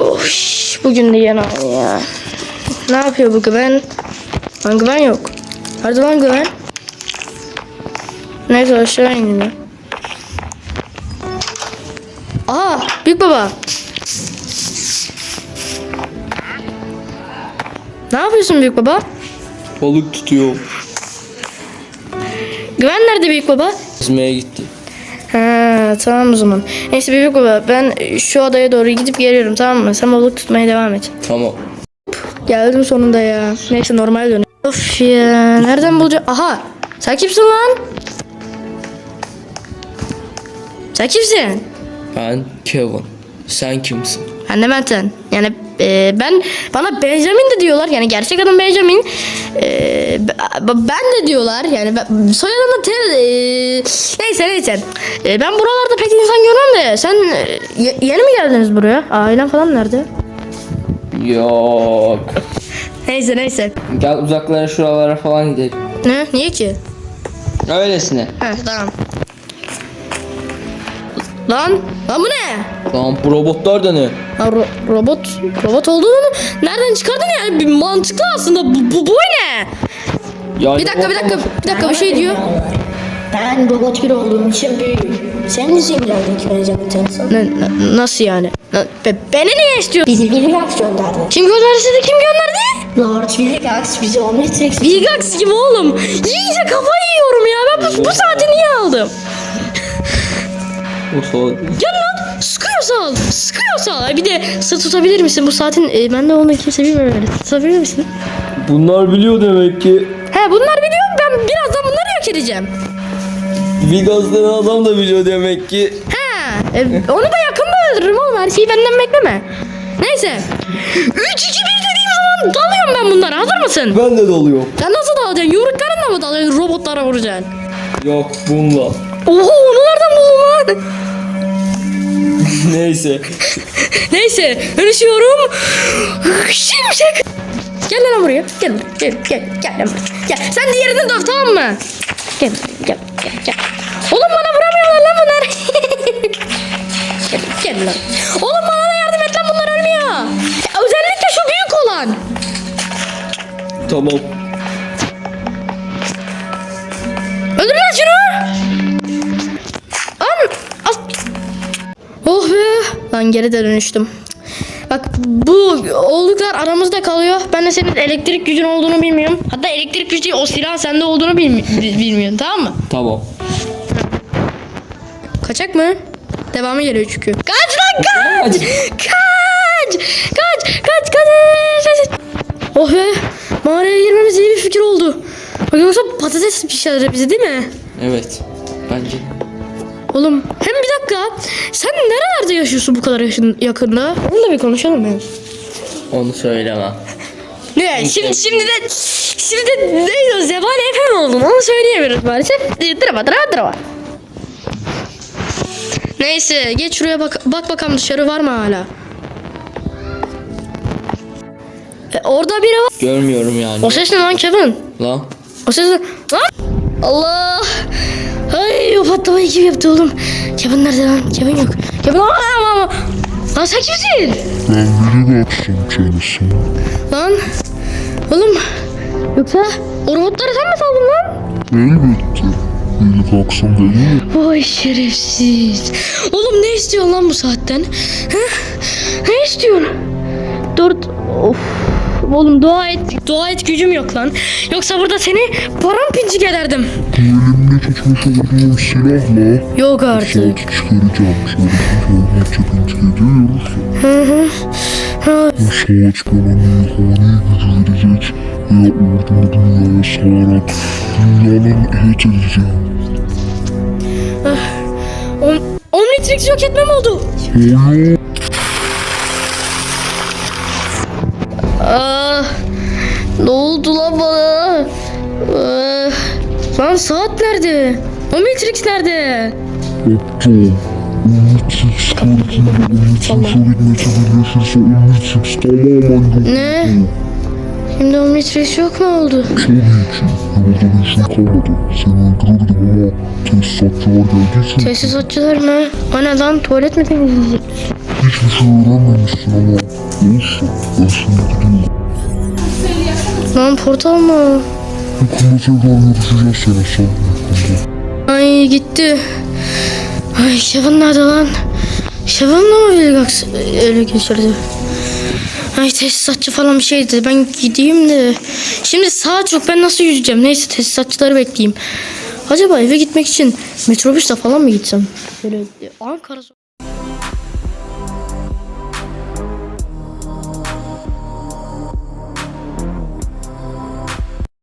Of, bugün de aynı ya. Ne yapıyor bu güven? Lan güven yok. Nerede lan güven? Neyse aşağı ineyim ya. Aa büyük baba. Ne yapıyorsun büyük baba? Balık tutuyor. Güven nerede büyük baba? Yüzmeye gitti. Ha tamam o zaman. Neyse büyük baba ben şu adaya doğru gidip geliyorum tamam mı? Sen balık tutmaya devam et. Tamam. Geldim sonunda ya. Neyse normal dön. Of ya. Nereden bulacağım? Aha. Sen kimsin lan? Sen kimsin? Ben Kevin. Sen kimsin? Ben de Mert'en. Yani e, ben bana Benjamin de diyorlar. Yani gerçek adım Benjamin. E, ben de diyorlar. Yani ben, soyadım da Ted. e, neyse neyse. E, ben buralarda pek insan görmem de. Sen e, ye- yeni mi geldiniz buraya? Ailen falan nerede? Yok. Neyse neyse. Gel uzaklara şuralara falan gidelim. Ne? Niye ki? Öylesine. Ha tamam. Lan, lan bu ne? Lan bu robotlar da ne? Ha, ro- robot, robot olduğunu nereden çıkardın yani? Bir mantıklı aslında. Bu, bu, bu ne? Ya Bir dakika, bir dakika, bir dakika bir şey diyor. Ben robot bir olduğum için büyüğüm. Sen de Zeynel'deki benzemetensin. Ne, na- nasıl yani? Na- be- beni niye istiyor? Bizi Vilgax gönderdi. Kim gönderdi sizi? Kim gönderdi? Lord Vilgax bizi Omnitrix Vilgax gibi oğlum. İyice kafayı yiyorum ya. Ben bu, bu saati niye aldım? Salak. Gel lan. Sıkıyorsa al. Sıkıyorsa al. Bir de sır tutabilir misin? Bu saatin e, bende olduğunu kimse bilmiyor öyle. Tutabilir misin? Bunlar biliyor demek ki. He bunlar biliyor. Ben birazdan bunları yok edeceğim. Vegas denen adam da biliyor demek ki. He. e, onu da yakında öldürürüm oğlum. Her şeyi benden bekleme. Neyse. 3 2 1 dediğim zaman dalıyorum ben bunlara. Hazır mısın? Ben de doluyor. Sen nasıl dalacaksın? Yumruklarınla mı dalacaksın? Robotlara vuracaksın. Yok bununla. Oha onu nereden lan? Neyse. Neyse. Dönüşüyorum. Şimşek. Gel lan buraya. Gel gel gel gel lan buraya. Gel. Sen diğerini döv tamam mı? Gel gel gel gel. Oğlum bana vuramıyorlar lan bunlar. gel, gel lan. Oğlum bana da yardım et lan bunlar ölmüyor. Özellikle şu büyük olan. Tamam. Lan geri de dönüştüm. Bak bu olduklar aramızda kalıyor. Ben de senin elektrik gücün olduğunu bilmiyorum. Hatta elektrik gücü değil, o silah sende olduğunu bilmi- bi- bilmiyorum tamam mı? Tamam. Kaçak mı? Devamı geliyor çünkü. Kaç lan kaç! Kaç. Kaç! Kaç! Kaç! Kaç! kaç. Oh be! Mağaraya girmemiz iyi bir fikir oldu. Bak yoksa patates pişirir bizi değil mi? Evet. Bence. Oğlum hem bir dakika sen nerelerde yaşıyorsun bu kadar yaşın, yakında? Onu da bir konuşalım ben. Onu söylemem. Ne? Şimdi şimdi de şimdi de ne diyoruz ya? Bana Efe mi oldun? Onu söyleyemiyoruz maalesef. Drama drama drama. Neyse geç şuraya bak bak bakalım dışarı var mı hala? E, orada biri var. Görmüyorum yani. O ses ne lan Kevin? Lan. O ses ne? Lan! Allah! Ay o patlamayı kim yaptı oğlum? Kevin nerede lan? Kevin yok. Kevin ama ama. Lan sen kimsin? Ben biri baksın kendisine. Lan oğlum yoksa o robotları sen mi saldın lan? Elbette. Biri baksın değil mi? Vay şerefsiz. Oğlum ne istiyorsun lan bu saatten? Ha? Ne istiyorsun? Oğlum dua et, dua et gücüm yok lan. Yoksa burada seni paramparçık ederdim. Elimde tutmuş olduğum silahla Yok artık. saati çıkaracağım. Şöyle bir parmak çekince ediyoruz. Ha, Bu saat bana nihani gücü verecek ve ordumu dünyaya salarak dünyanın ehet edeceğim. Om Omnitrix yok etmem oldu. Hayır. Ah, ne oldu lan bana? Ah, lan saat nerede? Nerede? Omnitrix tamamen yok Ne? Şimdi Omnitrix yok mu oldu? İçin Tesisatçılar mı? O ne lan? Tuvalet mi temizleyecek? Hiçbir şey öğrenmemişsin ama Lan portal mı? Ay gitti. Ay Şevin nerede lan? Şevin mi öyle, öyle geçirdi? Ay tesisatçı falan bir şeydi. Ben gideyim de. Şimdi saat yok. Ben nasıl yüzeceğim? Neyse tesisatçıları bekleyeyim. Acaba eve gitmek için metrobüsle falan mı gitsem? Böyle Ankara